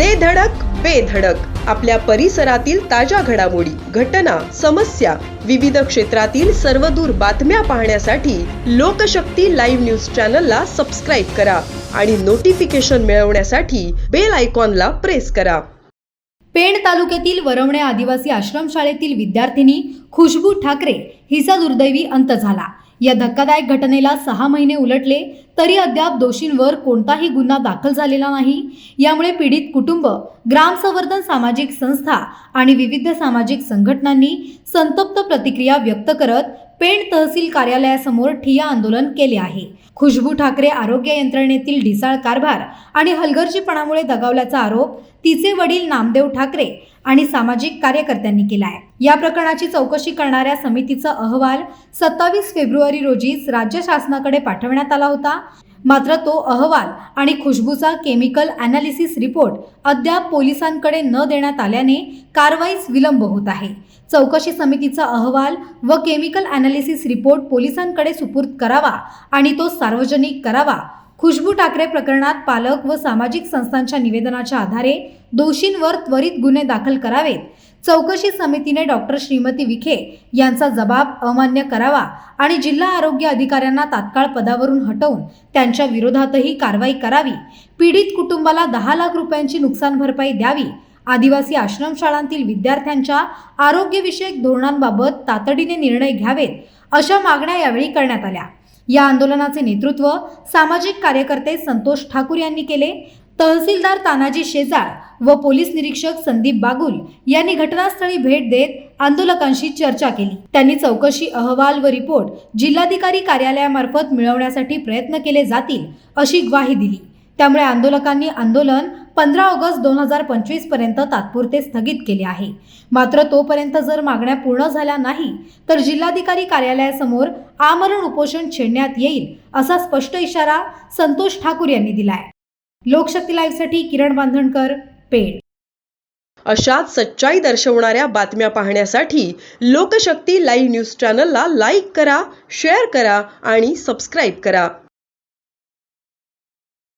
दे धडक बेधडक आपल्या परिसरातील ताज्या घडामोडी घटना समस्या विविध क्षेत्रातील सर्वदूर बातम्या पाहण्यासाठी लोकशक्ती लाईव्ह न्यूज चॅनलला सबस्क्राईब करा आणि नोटिफिकेशन मिळवण्यासाठी बेल आयकॉनला प्रेस करा. पेण तालुक्यातील वरवणे आदिवासी आश्रमशाळेतील विद्यार्थिनी खुशबू ठाकरे हिचा दुर्दैवी अंत झाला. या धक्कादायक घटनेला सहा महिने उलटले तरी अद्याप दोषींवर कोणताही गुन्हा दाखल झालेला नाही. यामुळे पीडित कुटुंब ग्रामसंवर्धन सामाजिक संस्था आणि विविध सामाजिक संघटनांनी संतप्त प्रतिक्रिया व्यक्त करत पेण तहसील कार्यालयासमोर ठिय्या आंदोलन केले आहे. खुशबू ठाकरे आरोग्य यंत्रणेतील ढिसाळ कारभार आणि हलगर्जीपणामुळे दगावल्याचा आरोप तिचे वडील नामदेव ठाकरे आणि सामाजिक कार्यकर्त्यांनी केला आहे या प्रकरणाची चौकशी करणाऱ्या समितीचा अहवाल सत्तावीस फेब्रुवारी रोजीच राज्य शासनाकडे पाठवण्यात आला होता. मात्र तो अहवाल आणि खुशबूचा केमिकल अनालिसिस रिपोर्ट अद्याप पोलिसांकडे न देण्यात आल्याने कारवाईस विलंब होत आहे. चौकशी समितीचा अहवाल व केमिकल अनालिसिस रिपोर्ट पोलिसांकडे सुपूर्द करावा आणि तो सार्वजनिक करावा. खुशबू ठाकरे प्रकरणात पालक व सामाजिक संस्थांच्या निवेदनाच्या आधारे दोषींवर त्वरित गुन्हे दाखल करावेत. चौकशी समितीने डॉक्टर श्रीमती विखे यांचा जबाब अमान्य करावा आणि जिल्हा आरोग्य अधिकाऱ्यांना तात्काळ पदावरून हटवून त्यांच्या विरोधातही कारवाई करावी. पीडित कुटुंबाला दहा लाख रुपयांची नुकसान भरपाई द्यावी. आदिवासी आश्रमशाळांतील विद्यार्थ्यांच्या आरोग्यविषयक धोरणांबाबत तातडीने निर्णय घ्यावेत अशा मागण्या यावेळी करण्यात आल्या. या आंदोलनाचे नेतृत्व सामाजिक कार्यकर्ते संतोष ठाकूर यांनी केले. तहसीलदार तानाजी शेजार व पोलीस निरीक्षक संदीप बागुल यांनी घटनास्थळी भेट देत आंदोलकांशी चर्चा केली. त्यांनी चौकशी अहवाल व रिपोर्ट जिल्हाधिकारी कार्यालयामार्फत मिळवण्यासाठी प्रयत्न केले जातील अशी ग्वाही दिली. त्यामुळे आंदोलकांनी आंदोलन पंधरा ऑगस्ट दोन हजार पंचवीसपर्यंत तात्पुरते स्थगित केले आहे. मात्र तोपर्यंत जर मागण्या पूर्ण झाल्या नाही तर जिल्हाधिकारी कार्यालयासमोर आमरण उपोषण छेडण्यात येईल असा स्पष्ट इशारा संतोष ठाकूर यांनी दिलाय. लोकशक्ती लाईव्हसाठी किरण बांधणकर पेड अशाच सच्चाई दर्शवणाऱ्या बातम्या पाहण्यासाठी लोकशक्ती लाईव्ह न्यूज चॅनलला लाईक करा शेअर करा आणि सबस्क्राईब करा.